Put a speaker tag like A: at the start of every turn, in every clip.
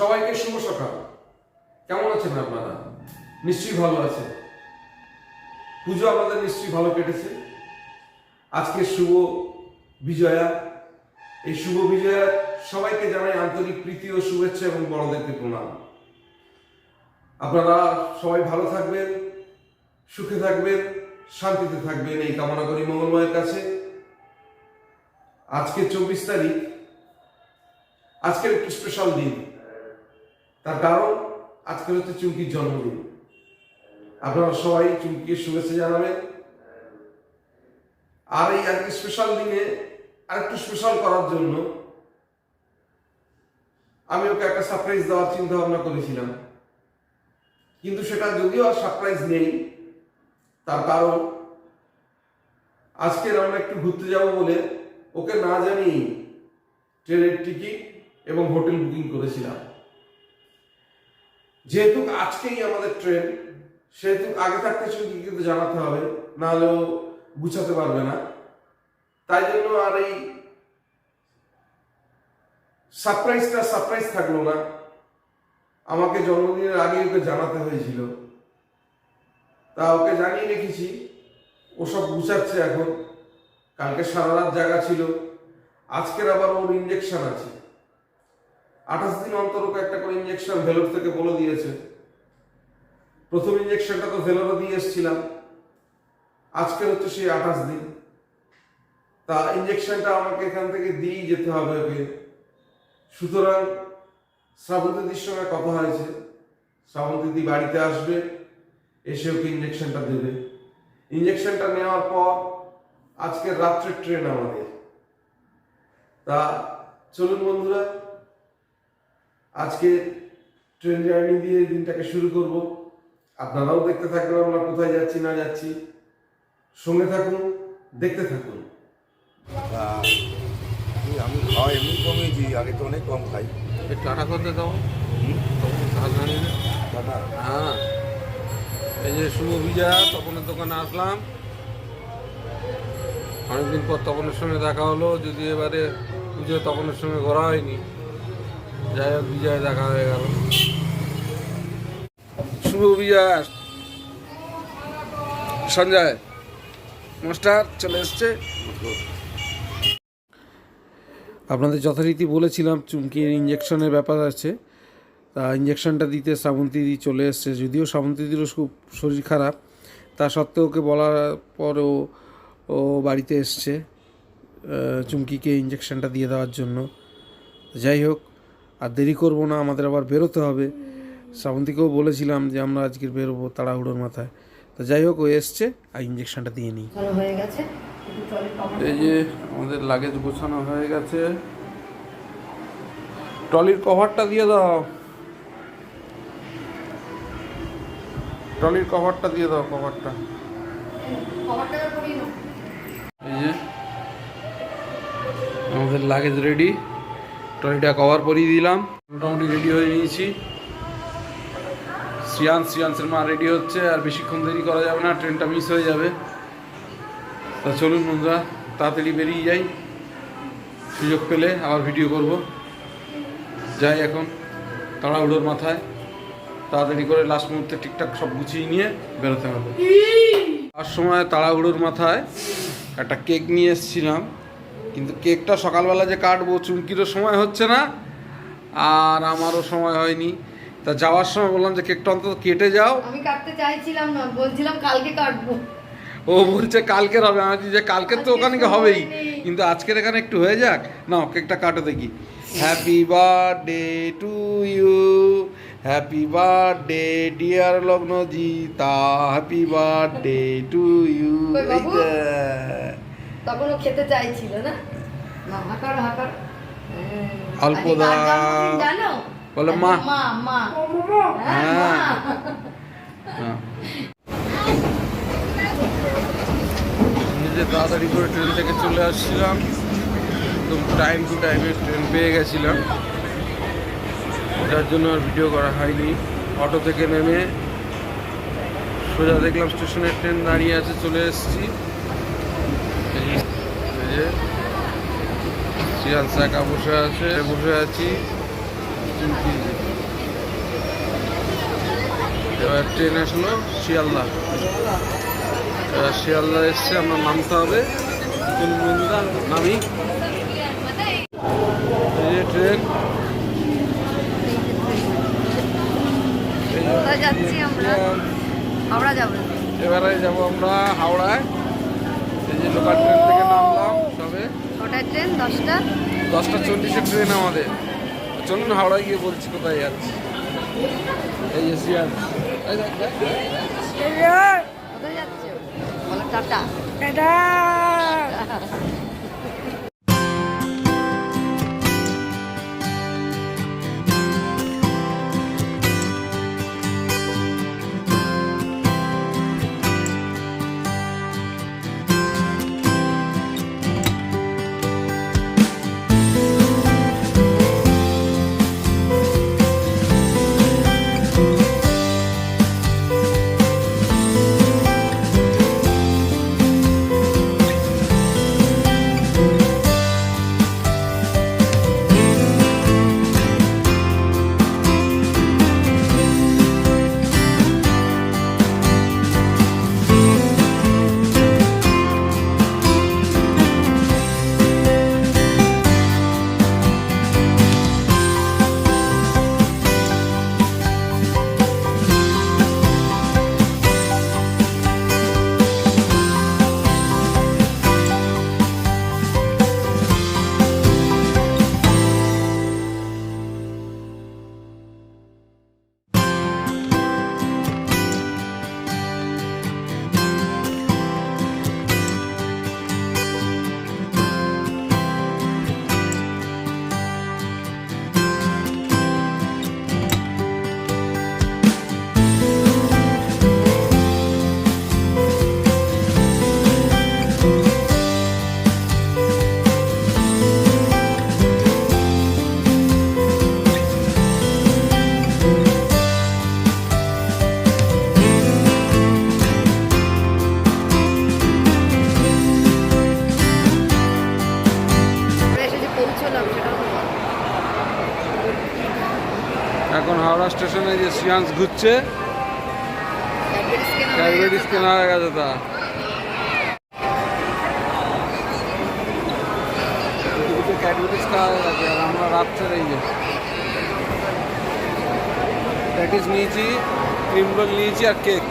A: সবাইকে শুভ সকাল। কেমন আছেন আপনারা? নিশ্চয়ই ভালো আছেন। পুজো আমাদের নিশ্চয়ই ভালো কেটেছে। আজকে শুভ বিজয়া। এই শুভ বিজয়া সবাইকে জানাই আন্তরিক প্রীতি ও শুভেচ্ছা এবং বড়দেরকে প্রণাম। আপনারা সবাই ভালো থাকবেন, সুখে থাকবেন, শান্তিতে থাকবেন। এই কামনা করি মঙ্গলময়ের কাছে। আজকে চব্বিশ তারিখ। আজকের একটি স্পেশাল দিন। তার কারণ, আজকের হচ্ছে চুমকির জন্মদিন। আপনারা সবাই চুমকিকে শুভেচ্ছা জানাবেন। আর এই আজকে স্পেশাল দিনে আরেকটু স্পেশাল করার জন্য আমি ওকে একটা সারপ্রাইজ দেওয়ার চিন্তা ভাবনা করেছিলাম। কিন্তু সেটা যদিও আর সারপ্রাইজ নেই, তার কারণ আজকে আমরা একটু ঘুরতে যাব বলে ওকে না জানি ট্রেনের টিকিট এবং হোটেল বুকিং করেছিলাম। যেহেতু আজকেই আমাদের ট্রেন, সেহেতু আগে থাকতে শুধু কিন্তু জানাতে হবে না হলেও গুছাতে পারবে না। তাই জন্য আর এই সারপ্রাইজটা সারপ্রাইজ থাকল না। আমাকে জন্মদিনের আগে ওকে জানাতে হয়েছিল। তা ওকে জানিয়ে রেখেছি ওসব গুছাচ্ছে এখন। কালকে সারা রাত জায়গা ছিল। আজকের আবার ওর ইঞ্জেকশন আছে। আঠাশ দিন অন্তর একটা করে ইঞ্জেকশন ভেলোর থেকে বলে দিয়েছে। প্রথম ইঞ্জেকশনটা তো ভেলোরে দিয়ে এসেছিলাম। আজকে হচ্ছে সেই আঠাশ দিন। তা ইঞ্জেকশনটা আমাকে এখান থেকে দিয়েই যেতে হবে ওকে। সুতরাং শ্রাবন্তীদির সঙ্গে কথা হয়েছে। শ্রাবন্তীদি বাড়িতে আসবে, এসে ওকে ইঞ্জেকশনটা দেবে। ইঞ্জেকশনটা নেওয়ার পর আজকের রাত্রের ট্রেন আমাদের। তা চলুন বন্ধুরা আজকে ট্রেন জার্নি দিয়ে দিনটাকে শুরু করব। আপনারাও দেখতে থাকবেন আমরা কোথায় যাচ্ছি না যাচ্ছি। সঙ্গে থাকুন দেখতে থাকুন।
B: আমি খাওয়া এমনি কমিয়েছি আগে তো অনেক কম খাই।
C: এই টাটা করতে দাও।
B: দাদা
C: হ্যাঁ। এই যে শুভ বিজয়া তপনের দোকানে আসলাম। অনেকদিন পর তপনের সঙ্গে দেখা হলো যদি এবারে পুজো তপনের সঙ্গে ঘোরা হয়নি। যাই হোক, বিজয় দেখা হয়ে গেল। শুভ বিজয়া। সঞ্জয়, মাস্টার চলে এসছে। আপনাদের যথারীতি বলেছিলাম, চুমকির ইঞ্জেকশনের ব্যাপার আছে। তা ইঞ্জেকশনটা দিতে শ্রাবন্তীদি চলে এসছে। যদিও শ্রাবন্তীদিরও খুব শরীর খারাপ, তা সত্ত্বেও ওকে বলার পরও ও বাড়িতে এসছে চুমকিকে ইঞ্জেকশনটা দিয়ে দেওয়ার জন্য। যাই হোক আর দেরি করব না আমাদের আবার বেরোতে হবে। শ্রাবন্তীকেও বলেছিলাম যে আমরা আজকের বেরোবো তাড়াহুড়োর মাথায়। তা যাই হোক ও এসছে আর ইঞ্জেকশনটা দিয়ে নিই।
D: ভালো হয়ে গেছে? একটু ট্রলি টমেটো
C: এই যে আমাদের লাগেজ গোছানো হয়ে গেছে। ট্রলির কভারটা দিয়ে দাও। ট্রলির কভারটা দিয়ে দাও কভারটা। এই যে আমাদের লাগেজ রেডি ট্রলিটা কভার পরিয়ে দিলাম। মোটামুটি রেডি হয়ে নিয়েছি। শ্রিয়ান শ্রিয়ান্সের মা রেডি হচ্ছে আর বেশিক্ষণ দেরি করা যাবে না ট্রেনটা মিস হয়ে যাবে। তা চলুন বন্ধুরা তাড়াতাড়ি বেরিয়ে যাই। সুযোগ পেলে আবার ভিডিও করব। যাই এখন তাড়াহুড়োর মাথায়। তাড়াতাড়ি করে লাস্ট মুহূর্তে ঠিকঠাক সব গুছিয়ে নিয়ে বেরোতে হবে। আর সময় তাড়াহুড়োর মাথায় একটা কেক নিয়ে এসেছিলাম। কিন্তু কেকটা সকালবেলা যে কাটবো চুমকিরও সময় হচ্ছে না আর আমারও সময় হয়নি। তা যাওয়ার সময় বললাম যে কেকটা অন্তত কেটে যাও।
D: আমি কাটতে চাইছিলাম না বলছিলাম কালকে কাটবো।
C: ও বলছে কালকের হবে আমি যে কালকের তো ওখানে হবেই কিন্তু আজকের এখানে একটু হয়ে যাক। না কেকটা কাটো দেখি। Happy birthday to you happy birthday dear Lagnajita happy birthday to you?
D: তখন ও খেতে চাইছিল না হাকার হাকার হ্যাঁ।
C: অল্প
D: জানো
C: বলো মা।
D: মা মা হ্যাঁ
C: হ্যাঁ।
D: মা।
C: নিজে তাড়াতাড়ি করে ট্রেন থেকে চলে আসছিলাম একদম টাইম টু টাইমে ট্রেন পেয়ে গেছিলাম যার জন্য আর ভিডিও করা হয়নি অটো থেকে নেমে সোজা দেখলাম স্টেশনের ট্রেন দাঁড়িয়ে আছে চলে এসেছি যে শিয়াল শাখা বসে আছে। বসে আছি। চুমকি ট্রেন আসলো শিয়ালদা। এবার শিয়ালদা এসছে আমরা নামতে হবে। নামি। এই যে ট্রেন?
D: হাওড়া যাব
C: আমরা হাওড়ায়। এই যে লোকাল ট্রেন থেকে নামলাম সবে
D: ওটার ট্রেন দশটা।
C: দশটা চল্লিশের ট্রেন আমাদের। চলুন হাওড়ায় গিয়ে বলছি কোথায় যাচ্ছি। এই যে দেখ।
D: কোথায় যাচ্ছে? বলো টাটা। আমরা
C: স্টেশনে যে সিয়ান্স ঘুরছে। ডায়াবেটিস
D: গেছে।
C: কেনা হয়ে গেছে তা আর আমরা নিয়েছি ক্রিম নিয়েছি আর কেক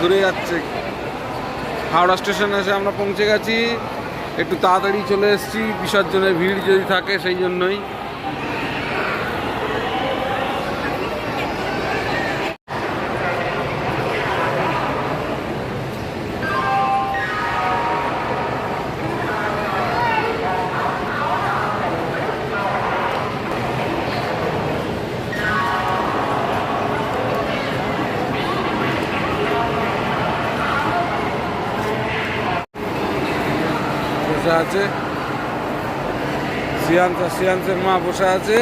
C: ঘুরে যাচ্ছে। হাওড়া স্টেশনে এসে আমরা পৌঁছে গেছি। একটু তাড়াতাড়ি চলে এসেছি বিসর্জনের ভিড় যদি থাকে সেই জন্যই। আছে। সিয়ান্স আর সিয়ান্সের মা বসে আছে।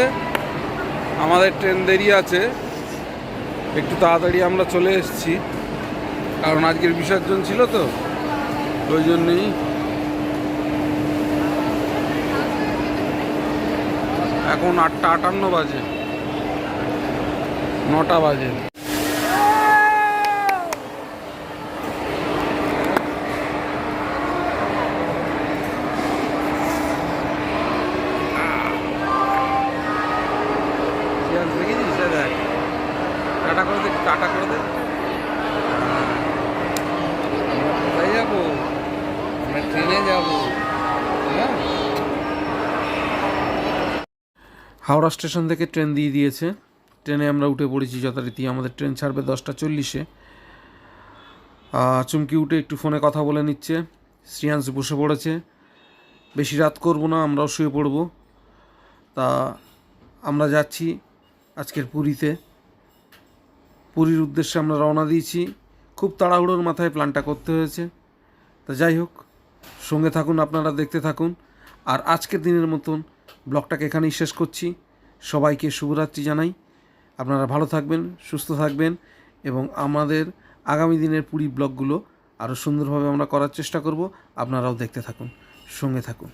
C: আমাদের ট্রেন দেরি আছে। একটু তাড়াতাড়ি আমরা চলে এসেছি। কারণ আজকের বিসর্জন ছিল তো, ওই জন্যই। এখন আটটা আটান্ন বাজে। নটা বাজে। হাওড়া স্টেশন থেকে ট্রেন দিয়ে দিয়েছে। ট্রেনে আমরা উঠে পড়েছি যথারীতি, আমাদের ট্রেন ছাড়বে দশটা চল্লিশে। চুমকি উঠে একটু ফোনে কথা বলে নিচ্ছে। শ্রিয়াংশ বসে পড়েছে। বেশি রাত করব না, আমরাও শুয়ে পড়ব। তা, আমরা যাচ্ছি আজকের পুরীতে। পুরীর উদ্দেশ্যে আমরা রওনা দিয়েছি। খুব তাড়াহুড়োর মাথায় প্ল্যানটা করতে হয়েছে। তা যাই হোক, সঙ্গে থাকুন, আপনারা দেখতে থাকুন। আর আজকের দিনের মতন ব্লগটাকে এখানেই শেষ করছি। সবাইকে শুভরাত্রি জানাই। আপনারা ভালো থাকবেন, সুস্থ থাকবেন এবং আমাদের আগামী দিনের পুরী ব্লগগুলো আরও সুন্দরভাবে আমরা করার চেষ্টা করব। আপনারাও দেখতে থাকুন, সঙ্গে থাকুন।